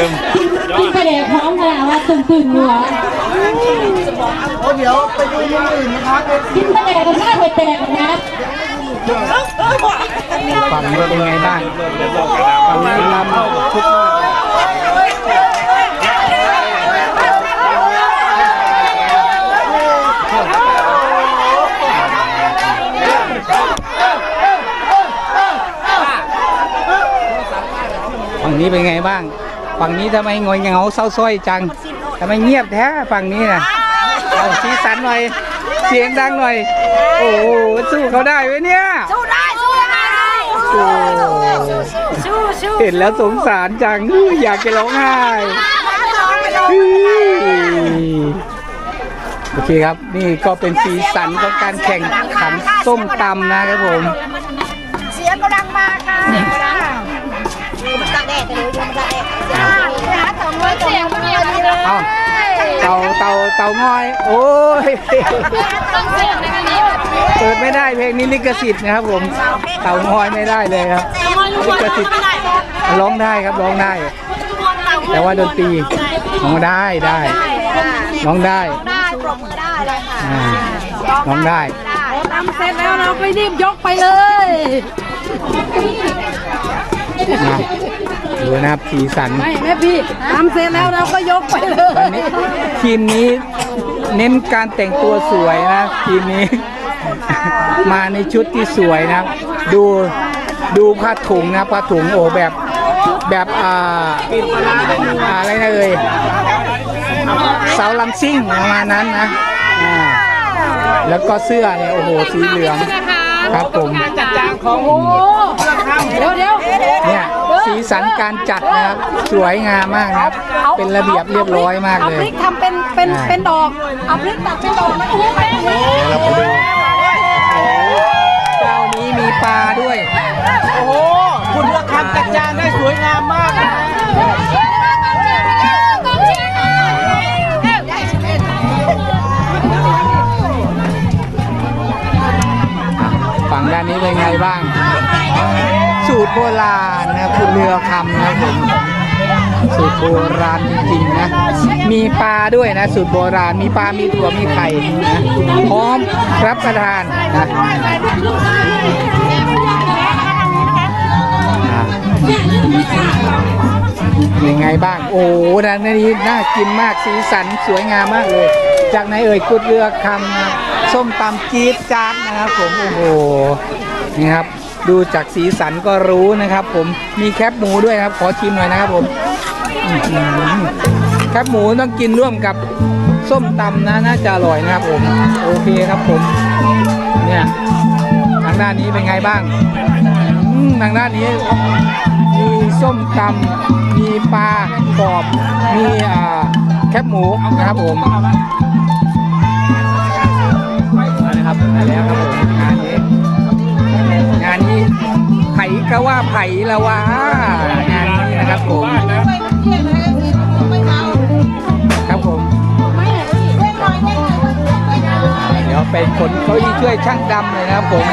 ติมเติมเติมกินไปเด็กพร้อมกันว่าตื่นตื่นหัวเดี๋ยวไปดูมุมอื่นนะครับกินไปเด็กกันหน้าไปแตกนะฝั่งนี้เป็นไงบ้างฝั่งนี้ลำทุกฝั่งนี้เป็นไงบ้าง ฝั่งนี้ทำไมงอยเหงาเศร้าส้อยจังทำไมเงียบแท้ฝั่งนี้น่ะเอาสีสันหน่อยเสียงดังหน่อย โอ้โหสู้เขาได้ไหมเนี่ย สู้ได้ สู้ได้โอ้สู้สู้เห็นแล้วสงสารจังอยากจะร้องไห้ไปลงโอเคครับ นี่ก็เป็นสีสันของการแข่งขันส้มตำนะครับผม เสียงกำลังมาค่ะเสียงกำลังมันตะแดดเลยมันตะแดดจ้าไปหาต่อ เงินต่อเงินดีเลยเอ้าเต่าเต่าเต่างอย โอ้ยต้องเสียงในกันนี้เปิดไม่ได้เพลงนี้ลิขสิทธิ์นะครับ ผม เต่างอยไม่ได้เลยครับลิขสิทธิ์ร้องได้ครับร้องได้ แต่ว่าดนตรีร้องได้ได้ร้องได้ได้ปรบมือได้เลยค่ะอ่าร้องได้ทำเสร็จแล้วเราไปรีบยกไปเลยนะ ดูนะครับสีสัน ไม่แม่พี่ทำเสร็จแล้วเราก็ยกไปเลยวันนี้ทีมนี้เน้นการแต่งตัวสวยนะทีมนี้ มาในชุดที่สวยนะดูดูผ้าถุงนะผ้าถุงโอ้แบบแบบอ่าอ่าอะไรนะเอ่ยเสาลำซิ่งประมาณนั้นนะอ่าแล้วก็เสื้อเนี่ยโอ้โหสีเหลือง ครับผมเดี๋ยวเดี๋ยว เนี่ย สีสันการจัดนะครับ สวยงามมากนะครับ เป็นระเบียบเรียบร้อยมากเอาเลพยริกทำเป็นเป็นเป็นดอก เอาพริกตัดเป็นดอกมันโอ้โหเราไปดู เจ้านี้มีปลาด้วย โอ้โห คุณเลือกคำจัดจานได้สวยงามมากนะ ฝั่งด้านนี้เป็นไงบ้าง สูตรโบราณนะครับคุณเรือคำนะผมสูตรโบราณจริงๆนะ มีปลาด้วยนะ สูตรโบราณมีปลา มีถั่วมีไข่นะพร้อมรับประทานนะยังไงบ้าง โอ้โหด้านนี้น่ากินมากสีสันสวยงามมากเลย จากไหนเอ่ยกุดเรือคำนะส้มตำจี๊ดจาดนะครับผมโอ้โหนี่ครับ ดูจากสีสันก็รู้นะครับ ผมมีแคบหมูด้วยครับ ขอชิมหน่อยนะครับผมแคบหมูต้องกินร่วมกับส้มตำนะน่าจะอร่อยนะครับผม โอเคครับผม เนี่ยทางด้านนี้เป็นไงบ้างทางด้านนี้มีส้มตำมีปลากรอบ มีแคบหมูนะครับผมนะครับไปแล้วครับผม ก็ว่าไผ่ละว่างานนี้นะครับผมครับผมเดี๋ยวเป็นคนเขาช่วยช่างดำเลยนะครับผม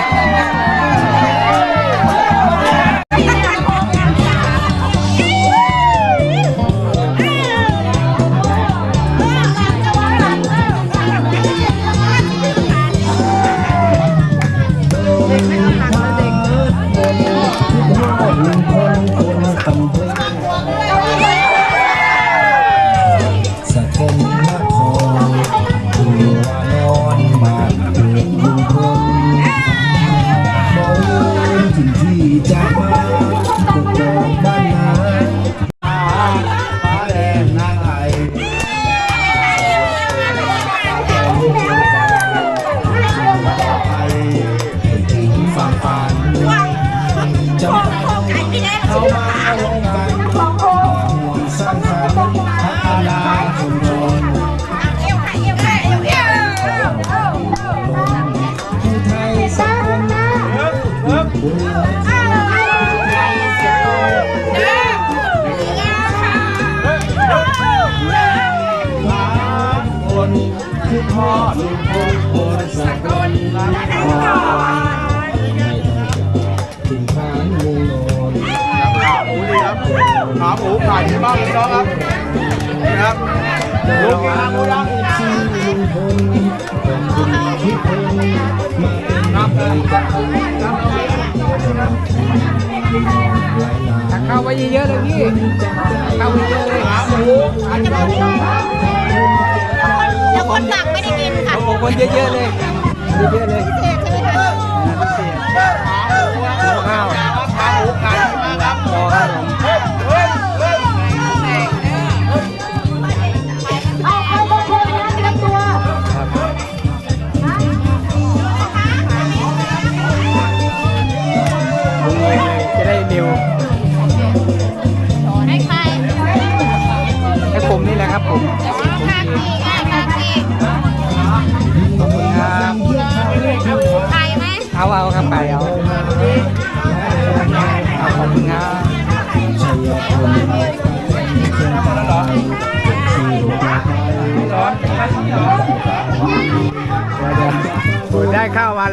ลูกขาหมูย่างตักข้าวไว้เยอะๆเลยพี่ตักข้าวไว้เยอะเลยขาหมูขายดีมากเลยครับแล้วคนสั่งไม่ได้กินค่ะโอ้โหคนเยอะๆเลย เยอะๆเลย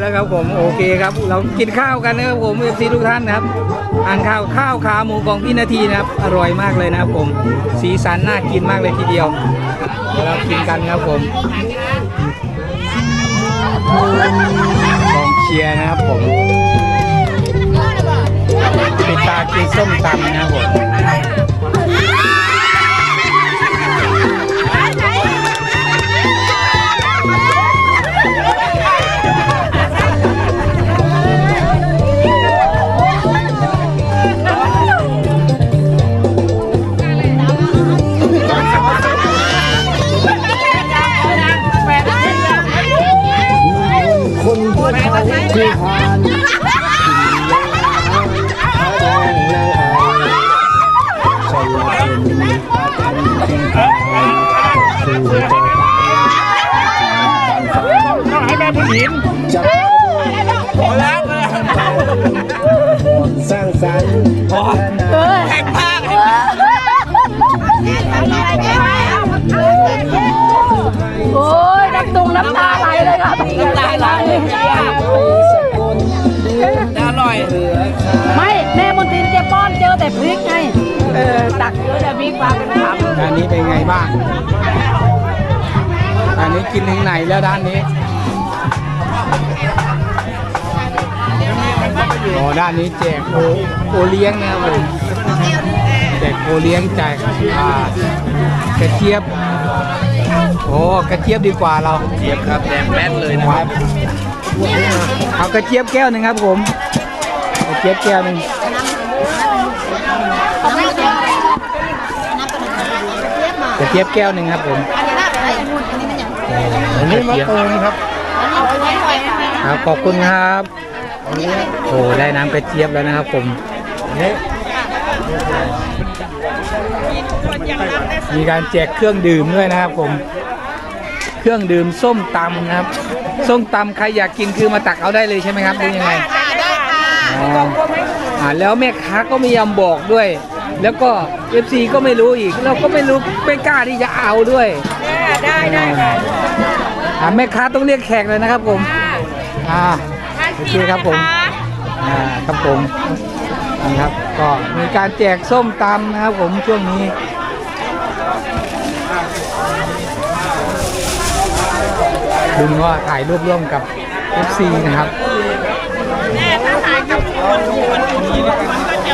ข้าวมาแล้วครับผมโอเคครับ เรากินข้าวกันนะครับผมเอฟซีทุกท่านนะครับอ่านข้าวข้าวขาหมูของพี่นาทีนะครับ อร่อยมากเลยนะครับผม สีสันน่ากินมากเลยทีเดียวเดี๋ยวเรากินกันครับผมกองเชียร์นะครับผมปิดตากินส้มตำนะครับผม ที่เขาคือพานกินเวลาพระแดงนางอายใช่เป็นที่ทำคือหัวใจให้แม่ผู้หญิงจับสร้างสรรค์แข่งภาคโอ้ยน้ำตุงน้ำตาไหลเลยค่ะน้ำตาไหลเลย ป้อนเจอแต่พริกไงเออตักเยอะแต่พริกมาเป็นถามด้านนี้เป็นไงบ้างด้านนี้กินถึงไหนแล้วด้านนี้อ๋อด้านนี้แจกโอโอเลี้ยงนะครับผมแจกโอเลี้ยงแจกอ่ากระเจี๊ยบโอ้กระเจี๊ยบดีกว่าเราเจี๊ยบครับแดงแป๊ดเลยนะครับเอากระเจี๊ยบแก้วหนึ่งครับผมกระเจี๊ยบแก้วหนึ่ง กระเจี๊ยบแก้วหนึ่งครับผมอันนี้มะตูมครับครับขอบคุณครับโอ้ได้น้ำกระเจี๊ยบแล้วนะครับผมมีการแจกเครื่องดื่มด้วยนะครับผม เครื่องดื่มส้มตำนะครับ ส้มตำใครอยากกินคือมาตักเอาได้เลยใช่ไหมครับหรือยังไงได้ค่ะ อ๋ออ่าแล้วแม่ค้าก็ไม่ยอมบอกด้วย แล้วก็เอฟซีก็ไม่รู้อีก เราก็ไม่รู้ไม่กล้าที่จะเอาด้วยได้ได้อ่าแม่ค้าต้องเรียกแขกเลยนะครับผมอ่าโอเคครับผมอ่าครับผมนี่ครับก็มีการแจกส้มตำนะครับผมช่วงนี้ลุงก็ถ่ายรูปร่วมกับ FC นะครับนี่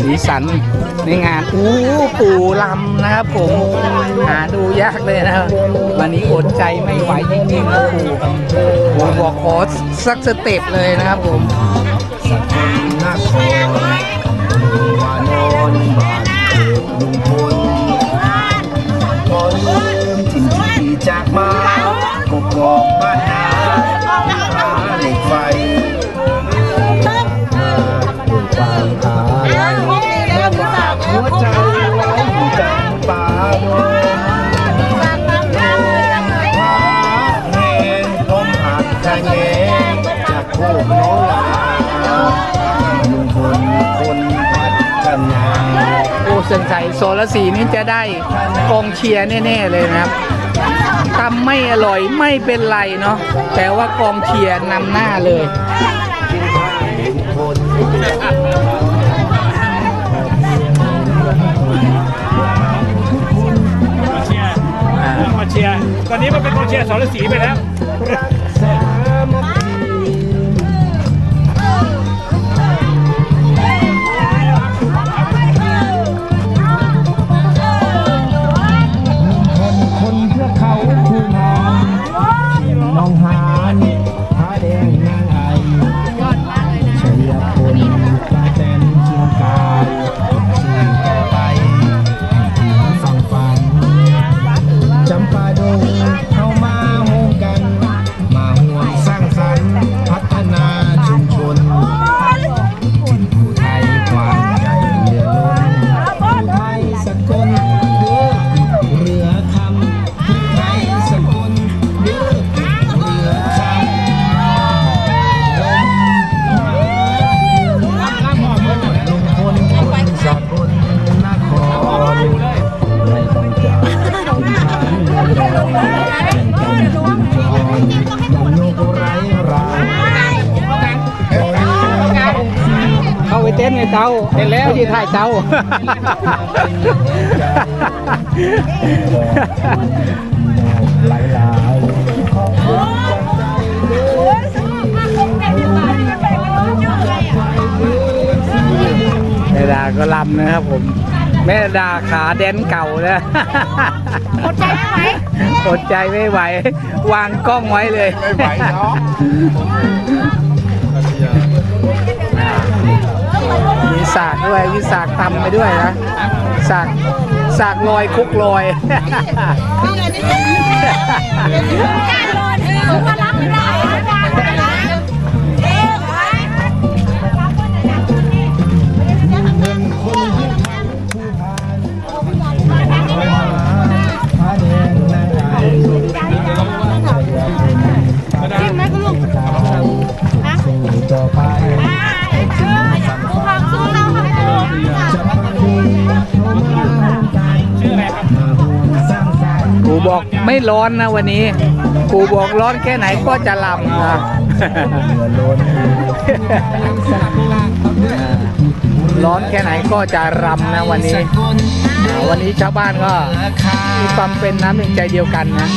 สีสันในงาน อู้ปู่ลำนะครับผมหาดูยากเลยนะครับวันนี้อดใจไม่ไหวจริงๆนะปู่ปู่บอกขอสักสเต็ปเลยนะครับผม หักทะแยงจากโคกโนลาลุงพลเสียงใสโซลสีนี้จะได้กองเชียร์แน่ๆเลยนะครับตำไม่อร่อยไม่เป็นไรเนาะแต่ว่ากองเชียร์นำหน้าเลยมาเชียร์ตอนนี้มันเป็นกองเชียร์สรศรีไปแล้ว เตาเต้นแล้วที่ถ่ายเตาหลายหลายขอบคุณแม่ดาก็ลำนะครับผม แม่ดาขาแดนเก่านะอดใจไม่ไหวอดใจไม่ไหว วางกล้องไว้เลย ไม่ไหวเนาะ สากด้วยมีสากตำไปด้วยนะสากสากลอยคุกลอยการโดนถือมารับไม่ได้กา บอกไม่ร้อนนะวันนี้กูบอกร้อนแค่ไหนก็จะลำนะเหลือล้นร้อนแค่ไหนก็จะรำนะวันนี้อ่าวันนี้ชาวบ้านก็มีความเป็นน้ำหนึ่งใจเดียวกันนะ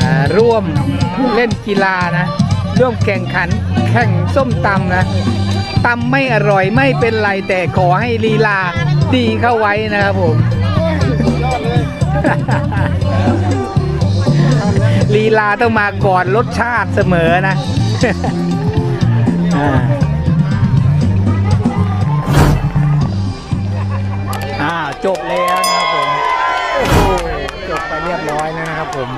อ่าร่วมเล่นกีฬานะ ร่วมแข่งขันแข่งส้มตำนะตำไม่อร่อยไม่เป็นไรแต่ขอให้ลีลาดีเข้าไว้นะครับผม ลีลาต้องมาก่อนรสชาติเสมอนะอ่าจบแล้วนะครับผม โอ้โหจบไปเรียบร้อยนะครับผม